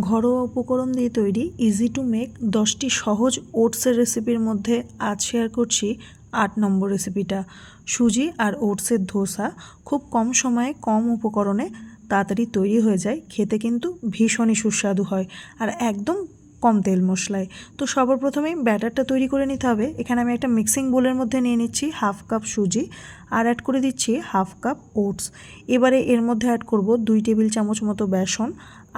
ঘরোয়া উপকরণ দিয়ে তৈরি ইজি টু মেক দশটি সহজ ওটসের রেসিপির মধ্যে আজ শেয়ার করছি আট নম্বর রেসিপিটা সুজি আর ওটসের ধোসা খুব কম সময়ে কম উপকরণে তাড়াতাড়ি তৈরি হয়ে যায়, খেতে কিন্তু ভীষণই সুস্বাদু হয়। আর একদম কম তেল মশলায়। তো সর্বপ্রথমেই ব্যাটারটা তৈরি করে নিতে হবে। এখানে আমি একটা মিক্সিং বোলের মধ্যে নিয়ে নিচ্ছি হাফ কাপ সুজি আর অ্যাড করে দিচ্ছি হাফ কাপ ওটস। এবারে এর মধ্যে অ্যাড করব দুই টেবিল চামচ মতো বেসন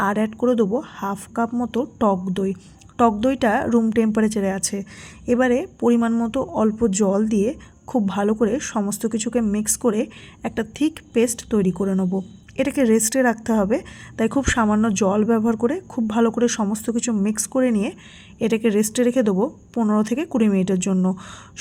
আর অ্যাড করে দেবো হাফ কাপ মতো টক দই। টক দইটা রুম টেম্পারেচারে আছে। এবারে পরিমাণ মতো অল্প জল দিয়ে খুব ভালো করে সমস্ত কিছুকে মিক্স করে একটা থিক পেস্ট তৈরি করে নেব। এটাকে রেস্টে রাখতে হবে। তাই খুব সামান্য জল ব্যবহার করে খুব ভালো করে সমস্ত কিছু মিক্স করে নিয়ে এটাকে রেস্টে রেখে দেবো পনেরো থেকে কুড়ি মিনিটের জন্য।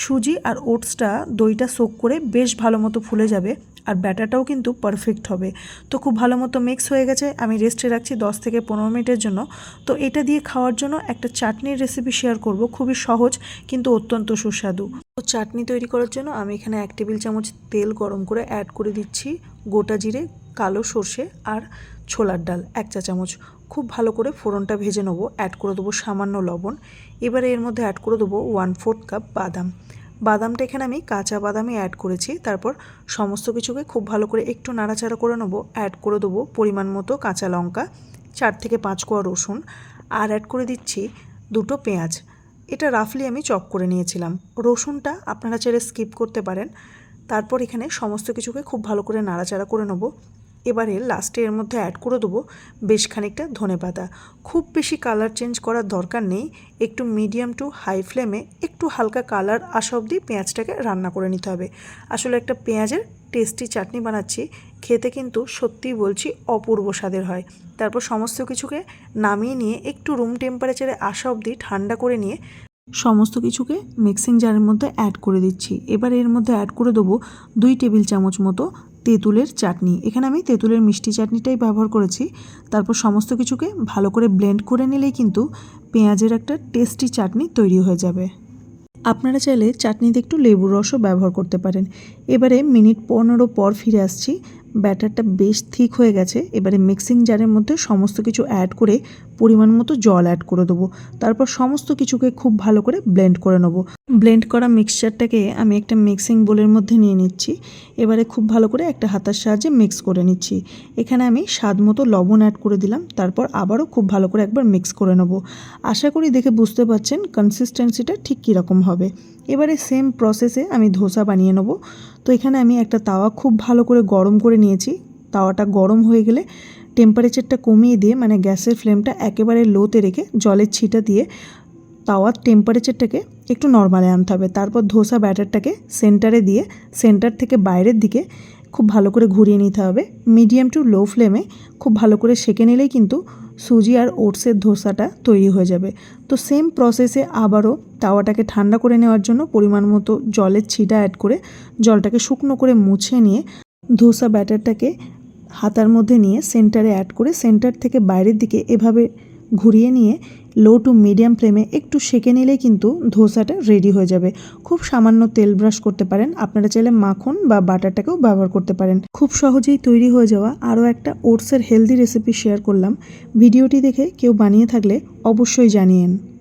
সুজি আর ওটসটা দইটা সোক করে বেশ ভালো মতো ফুলে যাবে আর ব্যাটারটাও কিন্তু পারফেক্ট হবে। তো খুব ভালো মতো মিক্স হয়ে গেছে, আমি রেস্টে রাখছি দশ থেকে পনেরো মিনিটের জন্য। তো এটা দিয়ে খাওয়ার জন্য একটা চাটনির রেসিপি শেয়ার করব, খুবই সহজ কিন্তু অত্যন্ত সুস্বাদু। তো চাটনি তৈরি করার জন্য আমি এখানে এক টেবিল চামচ তেল গরম করে অ্যাড করে দিচ্ছি গোটা জিরে কালো সর্ষে আর ছোলার ডাল, এক চা চামচ। খুব ভালো করে ফোড়নটা ভেজে নেব অ্যাড করে দেবো সামান্য লবণ। এবারে এর মধ্যে অ্যাড করে দেবো ওয়ান ফোর্থ কাপ বাদাম। বাদামটা এখানে আমি কাঁচা বাদামই অ্যাড করেছি। তারপর সমস্ত কিছুকে খুব ভালো করে একটু নাড়াচাড়া করে নেব। অ্যাড করে দেবো পরিমাণ মতো কাঁচা লঙ্কা, চার থেকে পাঁচ কোয়া রসুন। আর অ্যাড করে দিচ্ছি দুটো পেঁয়াজ। এটা রাফলি আমি চপ করে নিয়েছিলাম। রসুনটা আপনারা চাইলে স্কিপ করতে পারেন। তারপর এখানে সমস্ত কিছুকে খুব ভালো করে নাড়াচাড়া করে নেব। এবারে লাস্টে এর মধ্যে অ্যাড করে দেবো বেশ খানিকটা ধনে পাতা। খুব বেশি কালার চেঞ্জ করার দরকার নেই, একটু মিডিয়াম টু হাই ফ্লেমে একটু হালকা কালার আসা অবধি পেঁয়াজটাকে রান্না করে নিতে হবে। আসলে একটা পেঁয়াজের টেস্টি চাটনি বানাচ্ছি, খেতে কিন্তু সত্যিই বলছি অপূর্ব স্বাদের হয়। তারপর সমস্ত কিছুকে নামিয়ে নিয়ে একটু রুম টেম্পারেচারে আসা অবধি ঠান্ডা করে নিয়ে সমস্ত কিছুকে মিক্সিং জারের মধ্যে অ্যাড করে দিচ্ছি। এবার এর মধ্যে অ্যাড করে দেবো দুই টেবিল চামচ মতো তেঁতুলের চাটনি। এখানে আমি তেঁতুলের মিষ্টি চাটনিটাই ব্যবহার করেছি। তারপর সমস্ত কিছুকে ভালো করে ব্লেন্ড করে নিলেই কিন্তু পেঁয়াজের একটা টেস্টি চাটনি তৈরি হয়ে যাবে। আপনারা চাইলে চাটনিতে একটু লেবুর রসও ব্যবহার করতে পারেন। এবারে মিনিট পনেরো পর ফিরে আসছি। ব্যাটারটা বেশ থিক হয়ে গেছে। এবারে মিক্সিং জারের মধ্যে সমস্ত কিছু অ্যাড করে পরিমাণ মতো জল অ্যাড করে দেবো। তারপর সমস্ত কিছুকে খুব ভালো করে ব্লেন্ড করে নেব। ব্লেন্ড করা মিক্সচারটাকে আমি একটা মিক্সিং বোলের মধ্যে নিয়ে নিচ্ছি। এবারে খুব ভালো করে একটা হাতার সাহায্যে মিক্স করে নিচ্ছি। এখানে আমি স্বাদ মতো লবণ অ্যাড করে দিলাম। তারপর আবারও খুব ভালো করে একবার মিক্স করে নেব। আশা করি দেখে বুঝতে পারছেন কনসিস্টেন্সিটা ঠিক কীরকম হবে। এবারে সেম প্রসেসে আমি ধোসা বানিয়ে নেব। তো এখানে আমি একটা তাওয়া খুব ভালো করে গরম করে নিয়েছি। তাওয়াটা গরম হয়ে গেলে টেম্পারেচারটা কমিয়ে দিয়ে মানে গ্যাসের ফ্লেমটা একেবারে লোতে রেখে জলের ছিটা দিয়ে তাওয়ার টেম্পারেচারটাকে একটু নর্মালে আনতে হবে। তারপর ধোসা ব্যাটারটাকে সেন্টারে দিয়ে সেন্টার থেকে বাইরের দিকে খুব ভালো করে ঘুরিয়ে নিতে হবে। মিডিয়াম টু লো ফ্লেমে খুব ভালো করে সেঁকে নিলেই কিন্তু সুজি আর ওটসের ধোসাটা তৈরি হয়ে যাবে। তো সেম প্রসেসে আবারও তাওয়াটাকে ঠান্ডা করে নেওয়ার জন্য পরিমাণ মতো জলের ছিটা অ্যাড করে জলটাকে শুকনো করে মুছে নিয়ে ধোসা ব্যাটারটাকে হাতার মধ্যে নিয়ে সেন্টারে অ্যাড করে সেন্টার থেকে বাইরের দিকে এভাবে ঘুরিয়ে নিয়ে লো টু মিডিয়াম ফ্লেমে একটু সেঁকে নিলেই কিন্তু ধোসাটা রেডি হয়ে যাবে। খুব সামান্য তেল ব্রাশ করতে পারেন। আপনারা চাইলে মাখন বা বাটারটাকেও ব্যবহার করতে পারেন। খুব সহজেই তৈরি হয়ে যাওয়া আরও একটা ওটসের হেলদি রেসিপি শেয়ার করলাম। ভিডিওটি দেখে কেউ বানিয়ে থাকলে অবশ্যই জানিয়েন।